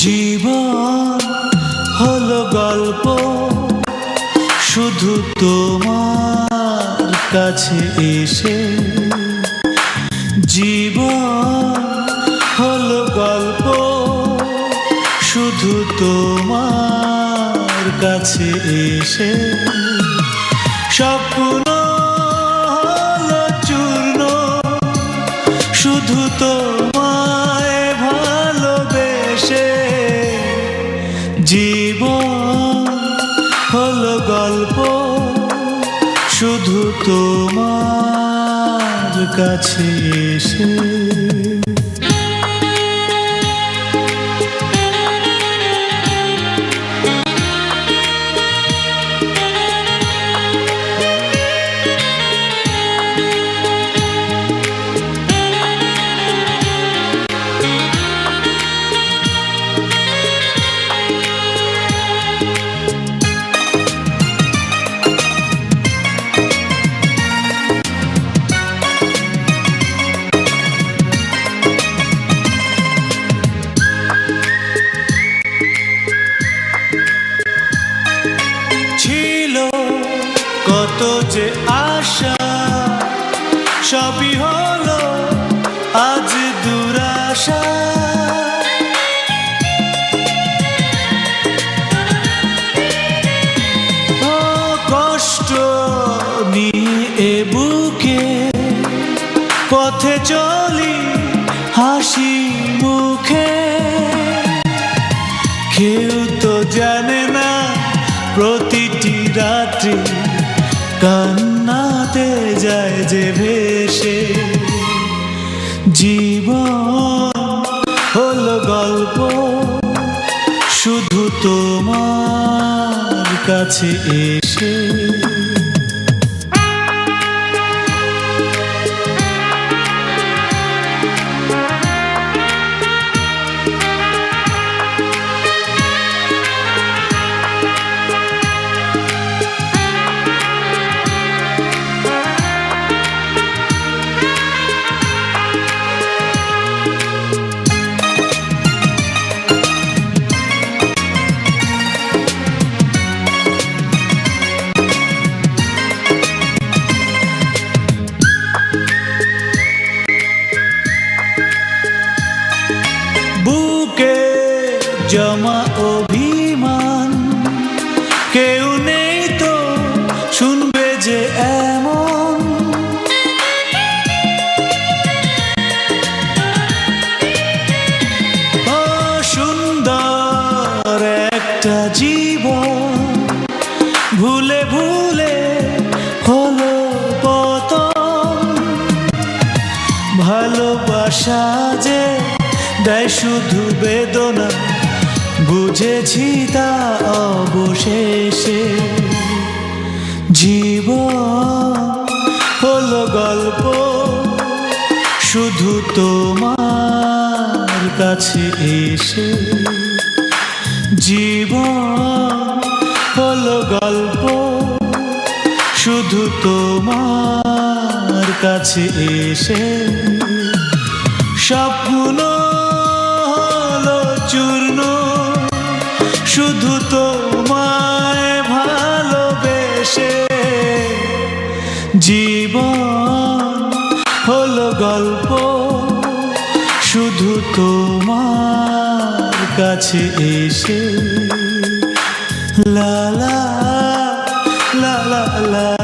জীবন হল গল্প, শুধু তোমার কাছে এসে। জীবন হল গল্প, শুধু তোমার কাছে এসে। স্বপ্ন গল্প শুধু তোমার কাছে এসে সবই হলো আজ দুরাশা। কষ্ট নিয়ে বুকে পথে চলি হাসি মুখে। কেউ তো জানে না প্রতিটি রাত্রি কান্নাতে যায় যে ভেসে। জীবন হলো গল্প শুধু তোমার কাছে এসে। জমা অভিমান। কেউ নেই তো শুনবে যে এমন। সুন্দর একটা জীবন। ভুলে ভুলে হলো পতন। ভালোবাসা যে দেয় শুধু বেদনা। বুঝেছি তা অবশেষে। জীব হলো গল্প, শুধু তোমার কাছে এসে। জীব হলো গল্প, শুধু তোমার কাছে এসে। স্বপ্ন শুধু তোমায় ভালোবেসে জীবন হল গল্প শুধু তোমার কাছে এসে লালা লালা লা